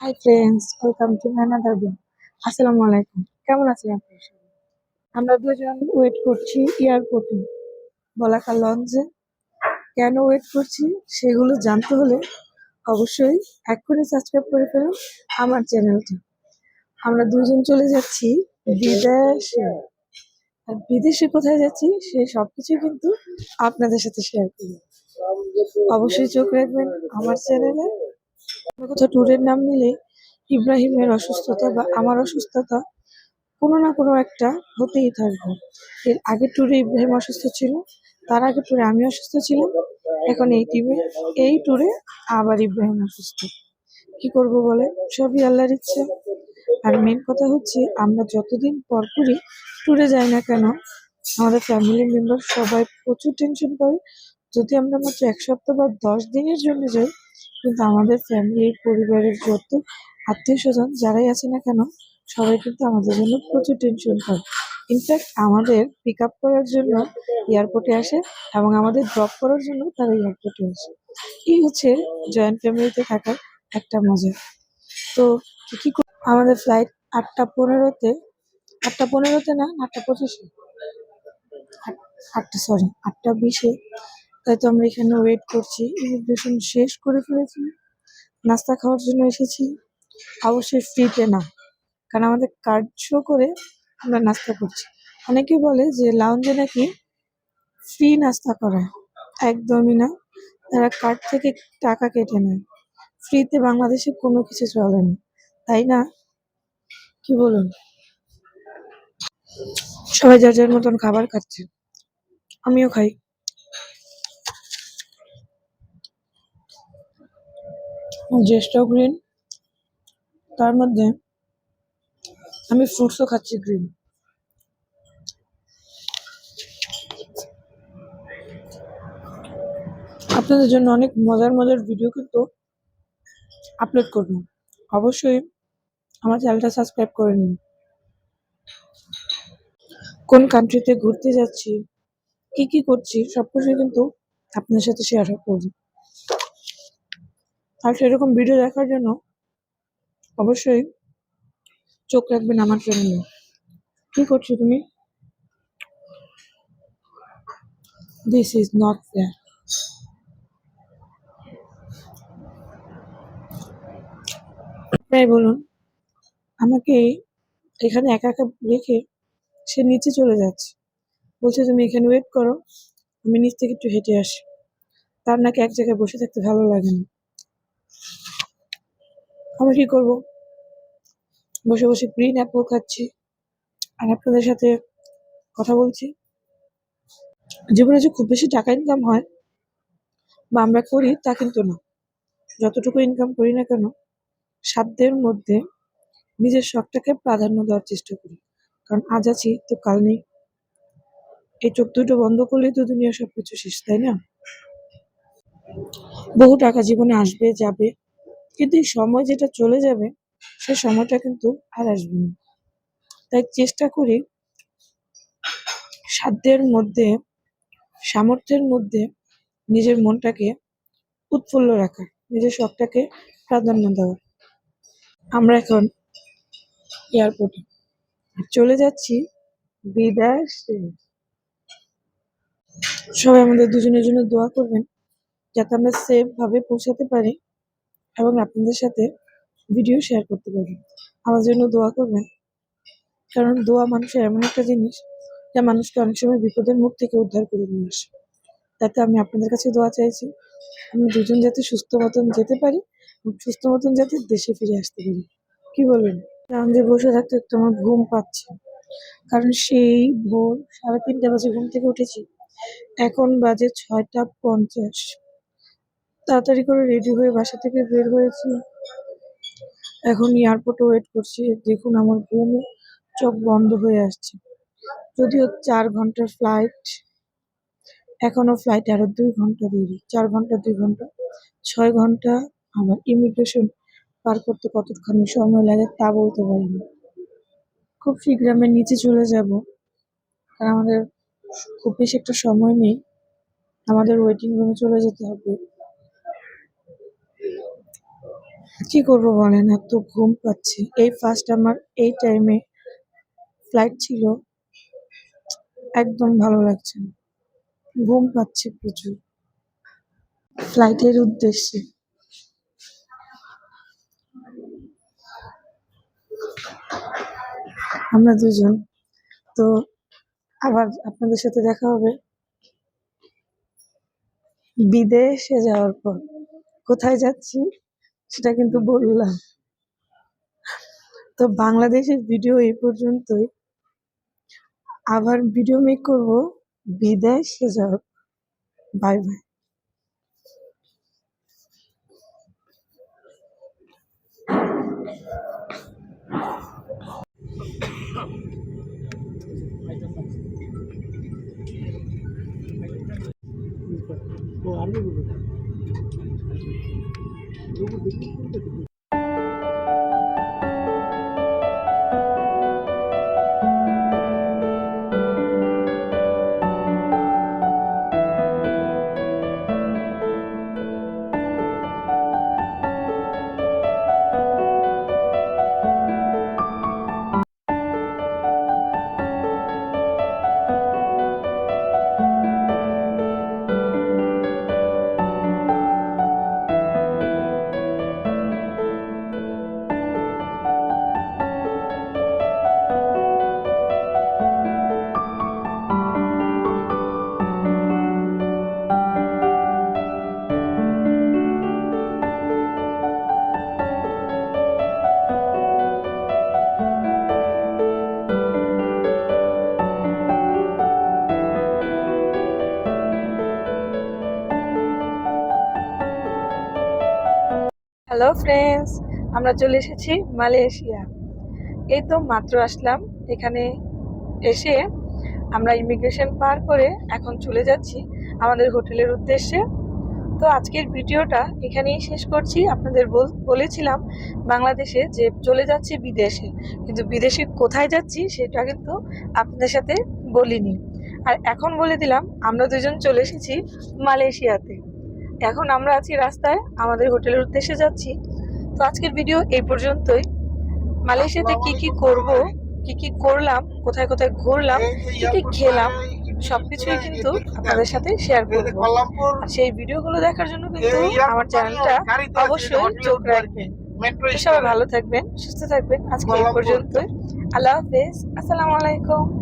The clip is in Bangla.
Hi friends welcome to another blog আসসালামু আলাইকুম কেমন আছেন আপনারা? আমরা দুজন ওয়েট করছি এয়ারপোর্টে বলাকা লঞ্চে কেন ওয়েট করছি সেগুলো জানতে হলে অবশ্যই এক্ষুনি সাবস্ক্রাইব করে ফেলুন আমার চ্যানেলটা আমরা দুজন চলে যাচ্ছি বিদেশে। আর বিদেশে কোথায় যাচ্ছি সে সবকিছু কিন্তু আপনাদের সাথে শেয়ার করব। অবশ্যই চোখ রাখবেন আমার চ্যানেলে। কোথাও ট্যুরের নাম নিলে ইব্রাহিমের অসুস্থতা বা আমার অসুস্থতা কোনো না কোনো একটা হতেই থাকবে। এর আগের ট্যুরে ইব্রাহিম অসুস্থ ছিল, তার আগের ট্যুরে আমি অসুস্থ ছিলাম, এখন এই টিমে এই ট্যুরে আবার ইব্রাহিম অসুস্থ। কি করব বলে সবই আল্লাহর ইচ্ছা। আর মেন কথা হচ্ছে, আমরা যতদিন পরপরই ট্যুরে যাই না কেন, আমাদের ফ্যামিলি মেম্বার সবাই প্রচুর টেনশন করে যদি আমরা মাত্র এক সপ্তাহ বা দশ দিনের জন্য যাই, কিন্তু আমাদের ফ্যামিলির পরিবারের যত আত্মীয় স্বজন যারাই আছে না কেন, সবাই কিন্তু আমাদের জন্য প্রচুর টেনশন করে। ইনফ্যাক্ট আমাদের পিক আপ করার জন্য এয়ারপোর্টে আসে এবং আমাদের ড্রপ করার জন্য তারা এয়ারপোর্টে আসে। এই হচ্ছে জয়েন্ট ফ্যামিলিতে থাকার একটা মজা। তো কি আমাদের ফ্লাইট আটটা পনেরোতে আটটা পনেরোতে না, আটটা পঁচিশে? আটটা সরি আটটা বিশে। তাই তো আমরা এখানে ওয়েট করছি। ইমিগ্রেশন শেষ করে ফেলেছি। নাস্তা খাওয়ার জন্য এসেছি। অবশ্যই ফ্রিতে না। কারণ আমাদের কার্ড শো করে আমরা নাস্তা করছি। অনেকে বলে যে লাউঞ্জে নাকি ফ্রি নাস্তা করায় একদমই না। তারা কার্ড থেকে টাকা কেটে নেয়। ফ্রিতে বাংলাদেশে কোনো কিছু চলে না। তাই না? কি বলুন? সবাই যার যার মতন খাবার খাচ্ছে। আমিও খাই। জ্যেষ্ঠ গ্রিন। তার মধ্যে আমি ফ্রুটসও খাচ্ছি গ্রিন। আপনাদের জন্য অনেক মজার মজার ভিডিও কিন্তু আপলোড করব। অবশ্যই আমার চ্যানেলটা সাবস্ক্রাইব করে নিন। কোন কান্ট্রিতে ঘুরতে যাচ্ছি, কি কি করছি সব কিছুই কিন্তু আপনার সাথে শেয়ার করব। আর সেরকম ভিডিও দেখার জন্য অবশ্যই চোখ রাখবেন আমার চ্যানেলে কি করছ তুমি? দিস ইজ নট ফেয়ার তাই বলুন, আমাকে এখানে একা একা রেখে সে নিচে চলে যাচ্ছে। বলছে, তুমি এখানে ওয়েট করো, আমি নিচ থেকে একটু হেঁটে আসি। তার নাকি এক জায়গায় বসে থাকতে ভালো লাগে না। আমরা কি করব? বসে বসে গ্রিন অ্যাপল খাচ্ছি আর আপনাদের সাথে কথা বলছি। জীবনে যে খুব বেশি টাকা ইনকাম হয় বা আমরা করি তা কিন্তু না। যতটুকু ইনকাম করি না কেন, সাধ্যের মধ্যে নিজের শখটাকে প্রাধান্য দেওয়ার চেষ্টা করি। কারণ আজ আছি তো কাল নেই। এই চোখ দুটো বন্ধ করলেই তো দুনিয়া সবকিছু শেষ, তাই না? বহু টাকা জীবনে আসবে, যাবে কিন্তু এই সময় যেটা চলে যাবে সে সময়টা কিন্তু আর আসবে না। তাই চেষ্টা করি সাধ্যের মধ্যে, সামর্থ্যের মধ্যে নিজের মনটাকে উৎফুল্ল রাখার, নিজের শখটাকে প্রাধান্য দেওয়ার। আমরা এখন এয়ারপোর্টে। চলে যাচ্ছি বিদেশে সবাই আমাদের দুজনের জন্য দোয়া করবেন, যাতে আমরা সেফ ভাবে পৌঁছাতে পারি। এবং আপনাদের সাথে ভিডিও শেয়ার করতে পারি। আমার জন্য দোয়া করবেন। কারণ দোয়া মানুষের এমন একটা জিনিস যা মানুষকে অনেক সময় বিপদের মুখ থেকে উদ্ধার করে নিয়ে আসে। তাতে আমি আপনাদের কাছে দোয়া চাইছি, আমি দুজন যাতে সুস্থ মতন যেতে পারি সুস্থ মতন যাতে দেশে ফিরে আসতে পারি। কি বলবেন? রাউন্ডে বসে থাকতে একটু আমার ঘুম পাচ্ছে। কারণ সেই ভোর সাড়ে তিনটা বাজে ঘুম থেকে উঠেছি। এখন বাজে ছয়টা পঞ্চাশ। তাড়াতাড়ি করে রেডি হয়ে বাসা থেকে বের হয়েছি। এখন এয়ারপোর্টে ওয়েট করছি। দেখুন আমার ঘুমে চোখ বন্ধ হয়ে আসছে। যদিও চার ঘণ্টার ফ্লাইট এখনও ফ্লাইট আরও দুই ঘণ্টা দেরি। চার ঘণ্টা, দুই ঘণ্টা, ছয় ঘণ্টা আমার ইমিগ্রেশন পার করতে কতখানি সময় লাগে তা বলতে পারি না খুব শীঘ্র আমরা নিচে চলে যাব। কারণ আমাদের খুব বেশি একটা সময় নেই। আমাদের ওয়েটিং রুমে চলে যেতে হবে। কি করব বলেন? এত ঘুম পাচ্ছে। এই ফার্স্ট আমার এই টাইমে ফ্লাইট ছিল। একদম ভালো লাগছে না। ঘুম পাচ্ছে প্রচুর। ফ্লাইটের উদ্দেশ্যে। আমরা দুজন। তো আবার আপনাদের সাথে দেখা হবে। বিদেশে যাওয়ার পর। কোথায় যাচ্ছি? সেটা কিন্তু বললাম। তো বাংলাদেশের ভিডিও এই পর্যন্তই। আবার ভিডিও মেক করব। বিদেশে যাওয়ার বাই বাই। হ্যালো ফ্রেন্ডস আমরা চলে এসেছি মালয়েশিয়া। এই তো মাত্র আসলাম। এখানে এসে আমরা ইমিগ্রেশন পার করে এখন চলে যাচ্ছি আমাদের হোটেলের উদ্দেশ্যে। তো আজকের ভিডিওটা এখানেই শেষ করছি। আপনাদের বল- বলেছিলাম বাংলাদেশে যে চলে যাচ্ছি বিদেশে। কিন্তু বিদেশে কোথায় যাচ্ছি সেটা কিন্তু আপনাদের সাথে বলিনি। আর এখন বলে দিলাম, আমরা দুজন চলে এসেছি মালয়েশিয়াতে। এখন আমরা আছি রাস্তায় আমাদের হোটেলের উদ্দেশ্যে যাচ্ছি। তো আজকের ভিডিও এই পর্যন্তই। মালয়েশিয়াতে কি কি করব কি কি করলাম কোথায় কোথায় ঘুরলাম কি কি খেলাম সবকিছুই কিন্তু আপনাদের সাথে শেয়ার করব। আর সেই ভিডিওগুলো দেখার জন্য কিন্তু আমার চ্যানেলটা অবশ্যই চোখ রাখবেন। সবাই ভালো থাকবেন সুস্থ থাকবেন। আজকে এই পর্যন্তই। আল্লাহ হাফেজ। আসসালামু আলাইকুম।